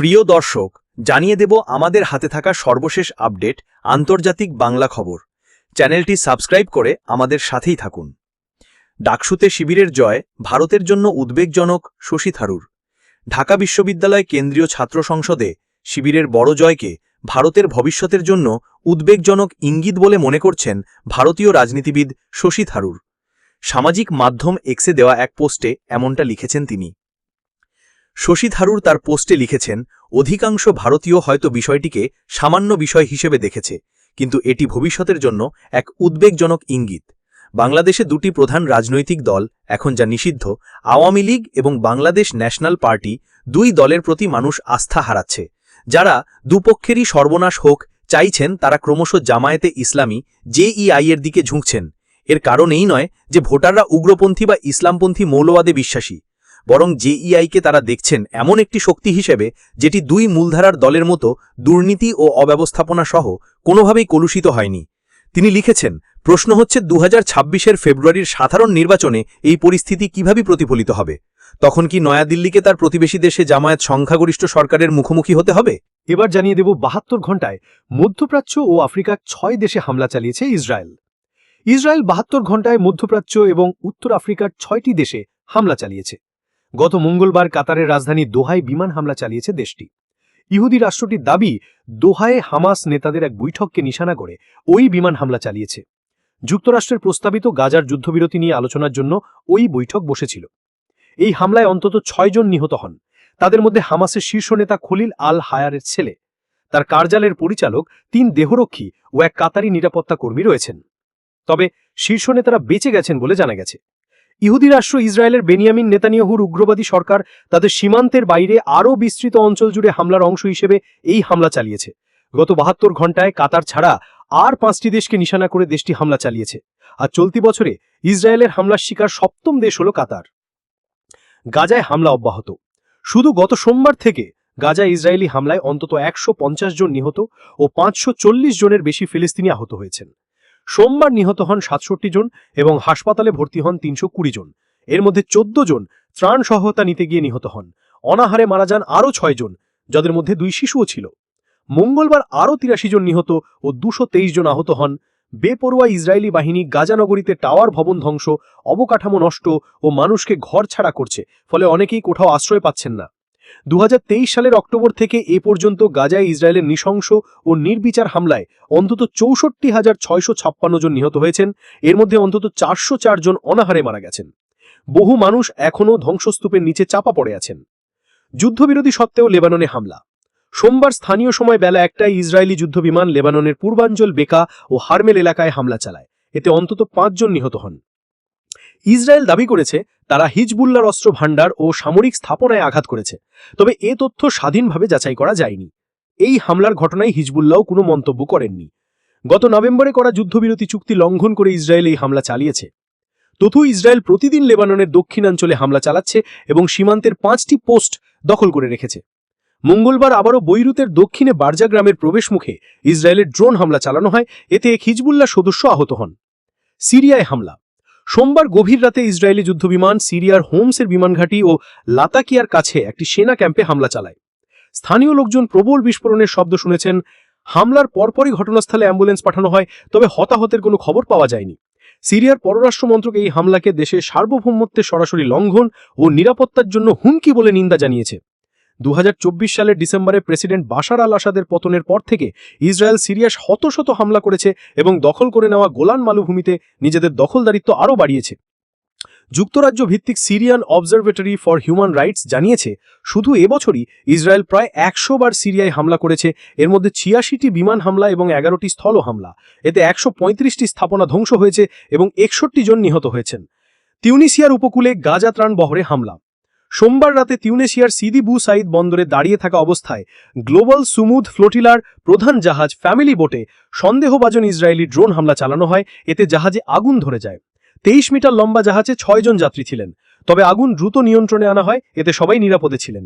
প্রিয় দর্শক, জানিয়ে দেব আমাদের হাতে থাকা সর্বশেষ আপডেট, আন্তর্জাতিক বাংলা খবর। চ্যানেলটি সাবস্ক্রাইব করে আমাদের সাথেই থাকুন। ডাকসুতে শিবিরের জয়, ভারতের জন্য উদ্বেগজনক, শশী থারুর। ঢাকা বিশ্ববিদ্যালয় কেন্দ্রীয় ছাত্র সংসদে শিবিরের বড় জয়কে ভারতের ভবিষ্যতের জন্য উদ্বেগজনক ইঙ্গিত বলে মনে করছেন ভারতীয় রাজনীতিবিদ শশী থারুর। সামাজিক মাধ্যম এক্সে দেওয়া এক পোস্টে এমনটা লিখেছেন তিনি। শশী থারুর তার পোস্টে লিখেছেন, অধিকাংশ ভারতীয় হয়তো বিষয়টিকে সামান্য বিষয় হিসেবে দেখেছে, কিন্তু এটি ভবিষ্যতের জন্য এক উদ্বেগজনক ইঙ্গিত। বাংলাদেশে দুটি প্রধান রাজনৈতিক দল, এখন যা নিষিদ্ধ, আওয়ামী লীগ এবং বাংলাদেশ ন্যাশনাল পার্টি, দুই দলের প্রতি মানুষ আস্থা হারাচ্ছে। যারা দুপক্ষেরই সর্বনাশ হোক, চাইছেন তারা ক্রমশ জামায়াতে ইসলামী, জেইআই এর দিকে ঝুঁকছেন। এর কারণ এই নয় যে ভোটাররা উগ্রপন্থী বা ইসলামপন্থী মৌলবাদে বিশ্বাসী। বরং জেইআইকে তারা দেখছেন এমন একটি শক্তি হিসেবে যেটি দুই মূলধারার দলের মতো দুর্নীতি ও অব্যবস্থাপনা সহ কোনোভাবেই কলুষিত হয়নি। তিনি লিখেছেন, প্রশ্ন হচ্ছে দু হাজার ফেব্রুয়ারির সাধারণ নির্বাচনে এই পরিস্থিতি কীভাবে প্রতিফলিত হবে? তখন কি নয়াদিল্লিকে তার প্রতিবেশী দেশে জামায়াত সংখ্যাগরিষ্ঠ সরকারের মুখোমুখি হতে হবে? এবার জানিয়ে দেব বাহাত্তর ঘন্টায় মধ্যপ্রাচ্য ও আফ্রিকার ছয় দেশে হামলা চালিয়েছে ইসরায়েল। ইসরায়েল বাহাত্তর ঘন্টায় মধ্যপ্রাচ্য এবং উত্তর আফ্রিকার ছয়টি দেশে হামলা চালিয়েছে। গত মঙ্গলবার কাতারের রাজধানী দোহায় বিমান হামলা চালিয়েছে দেশটি। ইহুদি রাষ্ট্রটির দাবি, দোহায় হামাস নেতাদের এক বৈঠককে নিশানা করে ওই বিমান হামলা চালিয়েছে। যুক্তরাষ্ট্রের প্রস্তাবিত গাজার যুদ্ধবিরতি নিয়ে আলোচনার জন্য ওই বৈঠক বসেছিল। এই হামলায় অন্তত ছয়জন নিহত হন। তাদের মধ্যে হামাসের শীর্ষ নেতা খলিল আল হায়ারের ছেলে। তার কার্যালয়ের পরিচালক, তিন দেহরক্ষী ও এক কাতারি নিরাপত্তা কর্মী রয়েছেন। তবে শীর্ষ নেতারা বেঁচে গেছেন বলে জানা গেছে। ইহুদি রাষ্ট্র ইসরায়েলের বেনিয়ামিন নেতানিয়াহুর উগ্রবাদী সরকার তাদের সীমান্তের বাইরে আরও বিস্তৃত অঞ্চল জুড়ে হামলার অংশ হিসেবে এই হামলা চালিয়েছে। গত বাহাত্তর ঘন্টায় কাতার ছাড়া আর পাঁচটি দেশকে নিশানা করে দেশটি হামলা চালিয়েছে। আর চলতি বছরে ইসরায়েলের হামলার শিকার সপ্তম দেশ হল কাতার। গাজায় হামলা অব্যাহত। শুধু গত সোমবার থেকে গাজা ইসরায়েলি হামলায় অন্তত একশো পঞ্চাশ জন নিহত ও পাঁচশো চল্লিশ জনের বেশি ফিলিস্তিনি আহত হয়েছেন। সোমবার নিহত হন সাতষট্টি জন এবং হাসপাতালে ভর্তি হন তিনশো কুড়ি জন। এর মধ্যে চোদ্দ জন ত্রাণ সহায়তা নিতে গিয়ে নিহত হন। অনাহারে মারা যান আরও ছয় জন, যাদের মধ্যে দুই শিশুও ছিল। মঙ্গলবার আরও তিরাশি জন নিহত ও দুশো জন আহত হন। বেপরোয়া ইসরায়েলি বাহিনী গাজানগরীতে টাওয়ার ভবন ধ্বংস, অবকাঠামো নষ্ট ও মানুষকে ঘর ছাড়া করছে, ফলে অনেকেই কোথাও আশ্রয় পাচ্ছেন না। দু হাজার তেইশ সালের অক্টোবর থেকে এ পর্যন্ত গাজায় ইসরায়েলের নৃশংস ও নির্বিচার হামলায় অন্তত চৌষট্টি হাজার ছয়শো ছাপ্পান্ন জন নিহত হয়েছেন। এর মধ্যে অন্তত চারশো চার জন অনাহারে মারা গেছেন। বহু মানুষ এখনও ধ্বংসস্তূপের নিচে চাপা পড়ে আছেন। যুদ্ধবিরোধী সত্ত্বেও লেবাননে হামলা। সোমবার স্থানীয় সময় বেলা একটায় ইসরায়েলি যুদ্ধবিমান লেবাননের পূর্বাঞ্চল বেকা ও হারমেল এলাকায় হামলা চালায়। এতে অন্তত পাঁচজন নিহত হন। ইসরায়েল দাবি করেছে তারা হিজবুল্লার অস্ত্র ভাণ্ডার ও সামরিক স্থাপনায় আঘাত করেছে। তবে এ তথ্য স্বাধীনভাবে যাচাই করা যায়নি। এই হামলার ঘটনায় হিজবুল্লাও কোনো মন্তব্য করেননি। গত নভেম্বরে করা যুদ্ধবিরতি চুক্তি লঙ্ঘন করে ইসরায়েল এই হামলা চালিয়েছে। তথু ইসরায়েল প্রতিদিন লেবাননের দক্ষিণাঞ্চলে হামলা চালাচ্ছে এবং সীমান্তের পাঁচটি পোস্ট দখল করে রেখেছে। মঙ্গলবার আবারও বৈরুতের দক্ষিণে বার্জা গ্রামের প্রবেশমুখে ইসরায়েলের ড্রোন হামলা চালানো হয়। এতে এক হিজবুল্লাহ সদস্য আহত হন। সিরিয়ায় হামলা। সোমবার গভীর রাতে ইসরায়েলি যুদ্ধবিমান সিরিয়ার হোমসের বিমানঘাঁটি ও লাতাকিয়ার কাছে একটি সেনা ক্যাম্পে হামলা চালায়। স্থানীয় লোকজন প্রবল বিস্ফোরণের শব্দ শুনেছেন। হামলার পরপরই ঘটনাস্থলে অ্যাম্বুলেন্স পাঠানো হয়, তবে হতাহতের কোনো খবর পাওয়া যায়নি। সিরিয়ার পররাষ্ট্র মন্ত্রক এই হামলাকে দেশের সার্বভৌমত্বের সরাসরি লঙ্ঘন ও নিরাপত্তার জন্য হুমকি বলে নিন্দা জানিয়েছে। দু হাজার চব্বিশ সালের ডিসেম্বরে প্রেসিডেন্ট বাশার আল আসাদের পতনের পর থেকে ইসরায়েল সিরিয়া শত শত হামলা করেছে এবং দখল করে নেওয়া গোলান মালভূমিতে নিজেদের দখলদারিত্ব আরও বাড়িয়েছে। যুক্তরাজ্য ভিত্তিক Syrian observatory for human rights জানিয়েছে, শুধু এবছরই ইসরায়েল প্রায় একশো বার সিরিয়ায় হামলা করেছে, এর মধ্যে ছিয়াশিটি বিমান হামলা এবং এগারোটি স্থল হামলা। এতে একশো পঁয়ত্রিশটি স্থাপনা ধ্বংস হয়েছে এবং একষট্টি জন নিহত হয়েছেন। তিউনিসিয়ার উপকূলে গাজা ত্রাণ বহরে হামলা। সোমবার রাতে তিউনেশিয়ার সিদি বু সাইদ বন্দরে দাঁড়িয়ে থাকা অবস্থায় গ্লোবাল সুমুদ ফ্লোটিলার প্রধান জাহাজ ফ্যামিলি বোটে সন্দেহভাজন ইসরায়েলি ড্রোন হামলা চালানো হয়। এতে জাহাজে আগুন ধরে যায়। তেইশ মিটার লম্বা জাহাজে ছয়জন যাত্রী ছিলেন। তবে আগুন দ্রুত নিয়ন্ত্রণে আনা হয়। এতে সবাই নিরাপদে ছিলেন।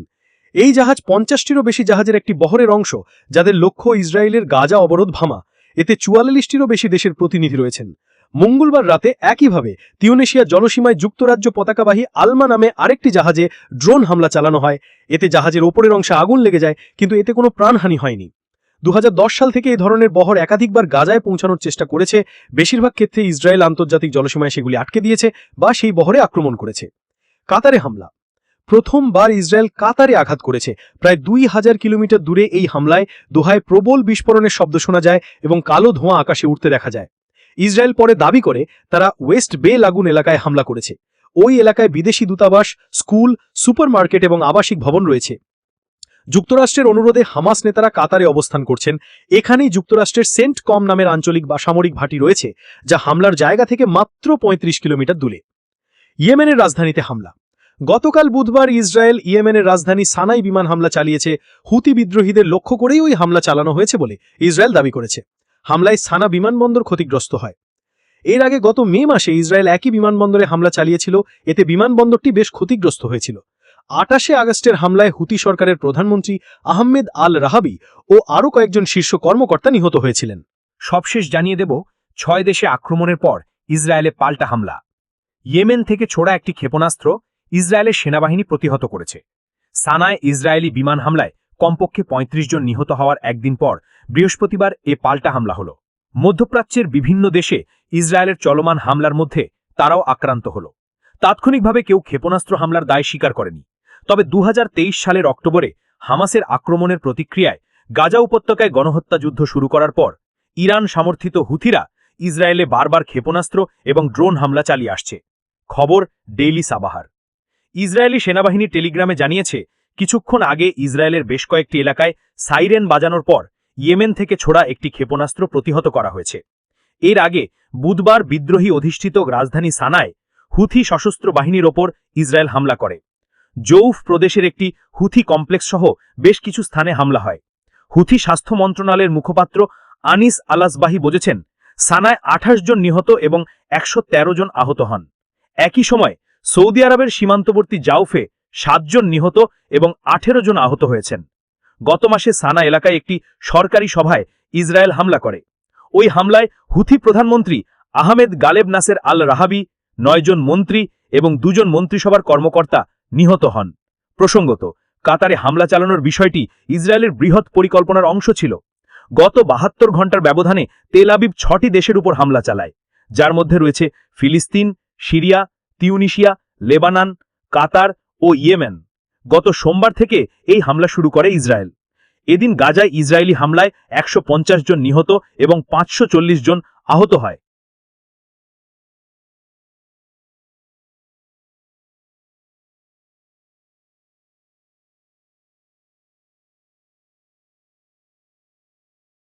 এই জাহাজ পঞ্চাশটিরও বেশি জাহাজের একটি বহরের অংশ, যাদের লক্ষ্য ইসরায়েলের গাজা অবরোধ ভামা। এতে চুয়াল্লিশটিরও বেশি দেশের প্রতিনিধি রয়েছেন। মঙ্গলবার রাতে একইভাবে তিউনেশিয়া জলসীমায় যুক্তরাজ্য পতাকাবাহী আলমা নামে আরেকটি জাহাজে ড্রোন হামলা চালানো হয়। এতে জাহাজের ওপরের অংশে আগুন লেগে যায়, কিন্তু এতে কোনো প্রাণহানি হয়নি। দু হাজার দশ সাল থেকে এই ধরনের বহর একাধিকবার গাজায় পৌঁছানোর চেষ্টা করেছে। বেশিরভাগ ক্ষেত্রে ইসরায়েল আন্তর্জাতিক জলসীমায় সেগুলি আটকে দিয়েছে বা সেই বহরে আক্রমণ করেছে। কাতারে হামলা। প্রথমবার ইসরায়েল কাতারে আঘাত করেছে। প্রায় দুই হাজার কিলোমিটার দূরে এই হামলায় দোহায় প্রবল বিস্ফোরণের শব্দ শোনা যায় এবং কালো ধোঁয়া আকাশে উঠতে দেখা যায়। ইসরায়েল পরে দাবি করে তারা ওয়েস্ট বে লাগুন এলাকায় হামলা করেছে। ওই এলাকায় বিদেশি দূতাবাস, স্কুল, সুপারমার্কেট এবং আবাসিক ভবন রয়েছে। যুক্তরাষ্ট্রের অনুরোধে হামাস নেতারা কাতারে অবস্থান করছেন। এখানেই যুক্তরাষ্ট্রের সেন্ট কম নামের আঞ্চলিক বা সামরিক ভাটি রয়েছে, যা হামলার জায়গা থেকে মাত্র ৩৫ কিলোমিটার দূরে। ইয়েমেনের রাজধানীতে হামলা। গতকাল বুধবার ইসরায়েল ইয়েমেনের রাজধানী সানাই বিমান হামলা চালিয়েছে। হুতি বিদ্রোহীদের লক্ষ্য করেই ওই হামলা চালানো হয়েছে বলে ইসরায়েল দাবি করেছে। হামলায় সানা বিমানবন্দর ক্ষতিগ্রস্ত হয়। এর আগে গত মে মাসে ইসরায়েল একই বিমানবন্দরে হামলা চালিয়েছিল, এতে বিমানবন্দরটি বেশ ক্ষতিগ্রস্ত হয়েছিল। আটাশে আগস্টের হামলায় হুতি সরকারের প্রধানমন্ত্রী আহমেদ আল রাহাবি ও আরও কয়েকজন শীর্ষ কর্মকর্তা নিহত হয়েছিলেন। সবশেষ জানিয়ে দেব, ছয় দেশে আক্রমণের পর ইসরায়েলে পাল্টা হামলা। ইয়েমেন থেকে ছোড়া একটি ক্ষেপণাস্ত্র ইসরায়েলের সেনাবাহিনী প্রতিহত করেছে। সানায় ইসরায়েলি বিমান হামলায় কমপক্ষে ৩৫ জন নিহত হওয়ার একদিন পর বৃহস্পতিবার এ পাল্টা হামলা হল। মধ্যপ্রাচ্যের বিভিন্ন দেশে ইসরায়েলের চলমান হামলার মধ্যে তারাও আক্রান্ত হল। তাৎক্ষণিকভাবে কেউ ক্ষেপণাস্ত্র হামলার দায় স্বীকার করেনি। তবে দু হাজার তেইশ সালের অক্টোবরে হামাসের আক্রমণের প্রতিক্রিয়ায় গাজা উপত্যকায় গণহত্যা যুদ্ধ শুরু করার পর ইরান সমর্থিত হুথিরা ইসরায়েলে বারবার ক্ষেপণাস্ত্র এবং ড্রোন হামলা চালিয়ে আসছে। খবর ডেইলি সাবাহার। ইসরায়েলি সেনাবাহিনী টেলিগ্রামে জানিয়েছে, কিছুক্ষণ আগে ইসরায়েলের বেশ কয়েকটি এলাকায় সাইরেন বাজানোর পর ইয়েমেন থেকে ছোড়া একটি ক্ষেপণাস্ত্র প্রতিহত করা হয়েছে। এর আগে বুধবার বিদ্রোহী অধিষ্ঠিত রাজধানী সানায় হুথি সশস্ত্র বাহিনীর ওপর ইসরায়েল হামলা করে। জৌফ প্রদেশের একটি হুথি কমপ্লেক্স সহ বেশ কিছু স্থানে হামলা হয়। হুথি স্বাস্থ্য মন্ত্রণালয়ের মুখপাত্র আনিস আলাসবাহি বলেছেন, সানায় আঠাশ জন নিহত এবং একশো তেরো জন আহত হন। একই সময় সৌদি আরবের সীমান্তবর্তী জাউফে সাতজন নিহত এবং আঠেরো জন আহত হয়েছেন। গত মাসে সানা এলাকায় একটি সরকারি সভায় ইসরায়েল হামলা করে। ওই হামলায় হুথি প্রধানমন্ত্রী আহমেদ গালেব নাসের আল রাহাবি নয়জন মন্ত্রী এবং দুজন মন্ত্রিসভার কর্মকর্তা নিহত হন। প্রসঙ্গত, কাতারে হামলা চালানোর বিষয়টি ইসরায়েলের বৃহৎ পরিকল্পনার অংশ ছিল। গত বাহাত্তর ঘণ্টার ব্যবধানে তেল আবিব ছটি দেশের উপর হামলা চালায়, যার মধ্যে রয়েছে ফিলিস্তিন, সিরিয়া, তিউনিশিয়া, লেবানান, কাতার ও ইয়েমেন। গত সোমবার থেকে এই হামলা শুরু করে ইসরায়েল। এদিন গাজায় ইসরায়েলি হামলায় একশো পঞ্চাশ জন নিহত এবং পাঁচশো চল্লিশ জন আহত হয়।